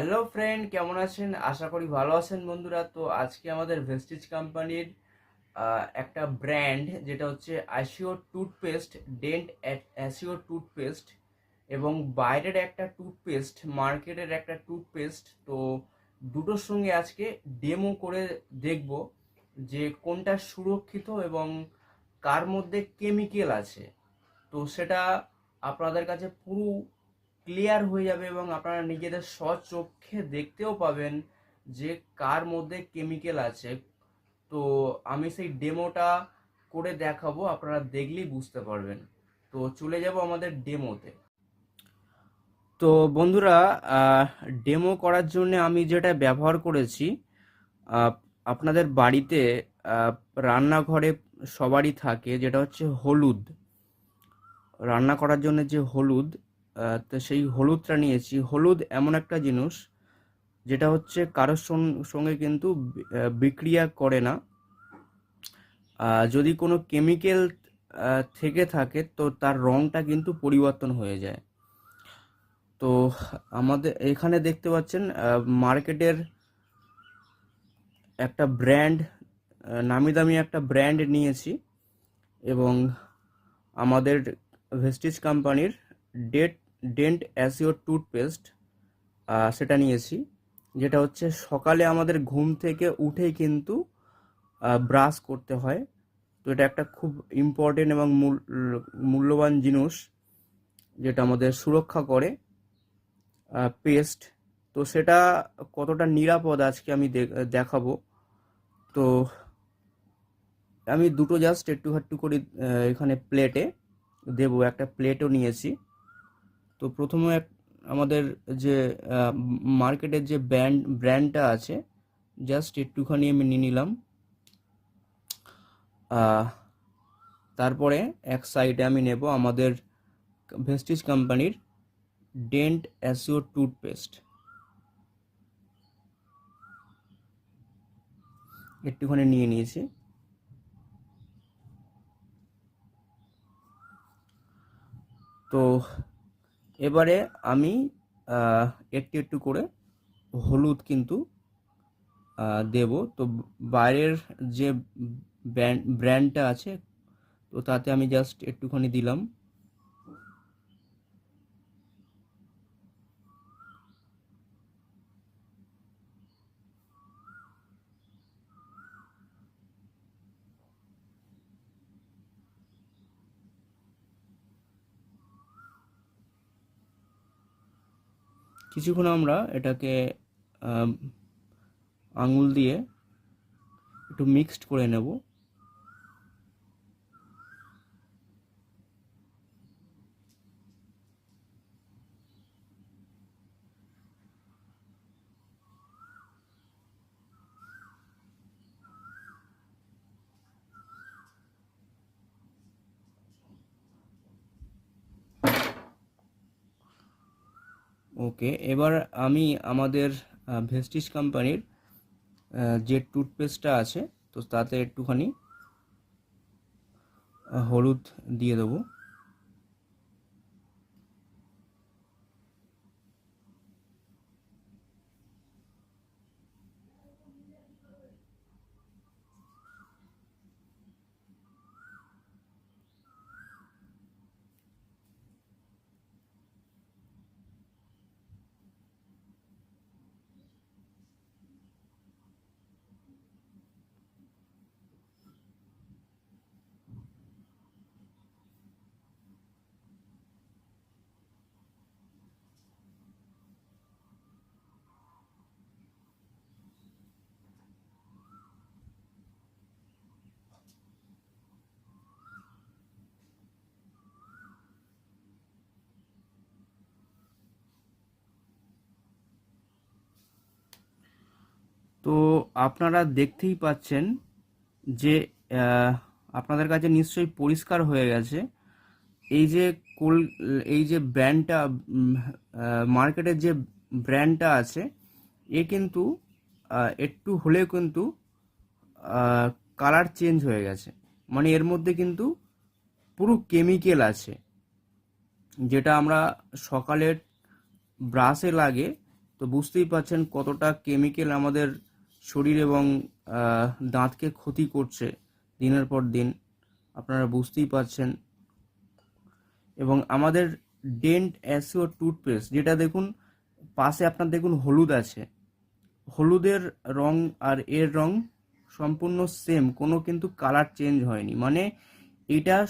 Hello friend কেমন আছেন? আশা করি ভালো আছেন বন্ধুরা। তো আজকে আমাদের ভেস্টিজ কোম্পানির একটা ব্র্যান্ড যেটা হচ্ছে assure toothpaste dent assure toothpaste এবং বাইরের একটা টুথপেস্ট মার্কেটের একটা টুথপেস্ট তো দুটোর সঙ্গে আজকে ডেমো করে দেখব যে কোনটা সুরক্ষিত এবং কার মধ্যে কেমিক্যাল আছে। তো সেটা আপনাদের কাছে পুরো ক্লিয়ার হয়ে যাবে এবং আপনারা নিজেদের স্বচক্ষে দেখতেও পাবেন যে কার মধ্যে কেমিক্যাল আছে। তো আমি সেই ডেমোটা করে দেখাবো, আপনারা দেখলেই বুঝতে পারবেন। তো চলে যাব আমাদের ডেমোতে তো বন্ধুরা ডেমো করার জন্য আমি যেটা ব্যবহার করেছি আপনাদের বাড়িতে রান্নাঘরে সবারই থাকে, যেটা হচ্ছে হলুদ। রান্না করার জন্য যে হলুদ তো সেই হলুদটা নিয়েছি। হলুদ এমন একটা জিনিস, যেটা হচ্ছে কারোর সঙ্গে কিন্তু বিক্রিয়া করে না। যদি কোনো কেমিক্যাল থেকে থাকে, তো তার রঙটা কিন্তু পরিবর্তন হয়ে যায়। তো আমাদের, এখানে দেখতে পাচ্ছেন মার্কেটের একটা ব্র্যান্ড নামি দামি একটা ব্র্যান্ড নিয়েছি এবং আমাদের ভেস্টিজ কোম্পানির ডেট ডেন্ট অ্যাসিওর টুথপেস্ট সেটা নিয়েছি। যেটা হচ্ছে সকালে আমাদের ঘুম থেকে উঠেই কিন্তু ব্রাশ করতে হয়। তো এটা একটা খুব ইম্পর্টেন্ট এবং মূল- মূল্যবান জিনিস যেটা আমাদের সুরক্ষা করে পেস্ট। তো সেটা কতটা নিরাপদ আজকে আমি দেখাবো। তো আমি দুটো জাস্ট একটু একটু করে এখানে প্লেটে দেবো। একটা প্লেটও নিয়েছি। তো প্রথমে এক, আমাদের যে মার্কেটের যে ব্র্যান্ড ব্র্যান্ডটা আছে জাস্ট একটুখানি আমি নিয়ে নিলাম। তারপরে এক সাইডে আমি নেব আমাদের ভেস্টিজ কোম্পানির ডেন্ট অ্যাসিওর টুথপেস্ট একটুখানি নিয়ে নিয়েছি। তো এবারে আমি একটু একটু করে হলুদ কিন্তু দেব। তো বাইরের যে ব্র্যান্ড, ব্র্যান্ডটা আছে, তো তাতে আমি জাস্ট একটুখানি দিলাম। কিছুক্ষণ আমরা এটাকে আঙুল দিয়ে একটু মিক্সড করে নেব। ওকে, এবার আমি আমাদের ভেস্টিজ কোম্পানির যে টুথপেস্টটা আছে, তো তাতে একটুখানি হলুদ দিয়ে দেবো। তো আপনারা দেখতেই পাচ্ছেন যে আপনাদের কাছে নিশ্চয়ই পরিষ্কার হয়ে গেছে। এই যে কোল, এই যে ব্র্যান্ডটা মার্কেটের যে ব্র্যান্ডটা আছে, এ কিন্তু একটু হলেও কিন্তু কালার চেঞ্জ হয়ে গেছে। মানে এর মধ্যে কিন্তু পুরো কেমিক্যাল আছে। যেটা আমরা সকালের ব্রাশে লাগে, তো বুঝতেই পারছেন কতটা কেমিক্যাল আমাদের শরীর এবং দাঁতকে ক্ষতি করছে দিনের পর দিন। আপনারা বুঝতেই পারছেন। এবং আমাদের ডেন্ট অ্যাসিও টুথপেস্ট, যেটা দেখুন, পাশে আপনার দেখুন হলুদ আছে। হলুদের রং আর এর রং সম্পূর্ণ সেম কোনো কিন্তু কালার চেঞ্জ হয়নি। মানে এটা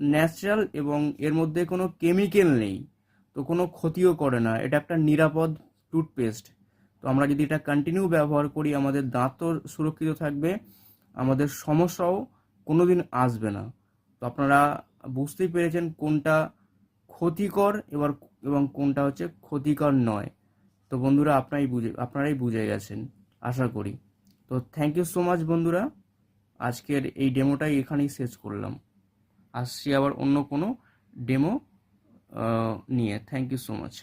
ন্যাচারাল এবং এর মধ্যে কোনো কেমিক্যাল নেই, তো কোনো ক্ষতিও করে না। এটা একটা নিরাপদ টুথপেস্ট। তো আমরা যদি এটা কন্টিনিউ ব্যবহার করি, আমাদের দাঁতও সুরক্ষিত থাকবে, আমাদের সমস্যাও কোনোদিন আসবে না। তো আপনারা বুঝতেই পেরেছেন কোনটা ক্ষতিকর এবার, এবং কোনটা হচ্ছে ক্ষতিকর নয়। তো বন্ধুরা, আপনারাই বুঝে আপনারাই বুঝে গেছেন, আশা করি। তো থ্যাংক ইউ সো মাচ বন্ধুরা। আজকের এই ডেমোটাই এখানেই শেষ করলাম। আসছি আবার অন্য কোনো ডেমো নিয়ে। Thank you so much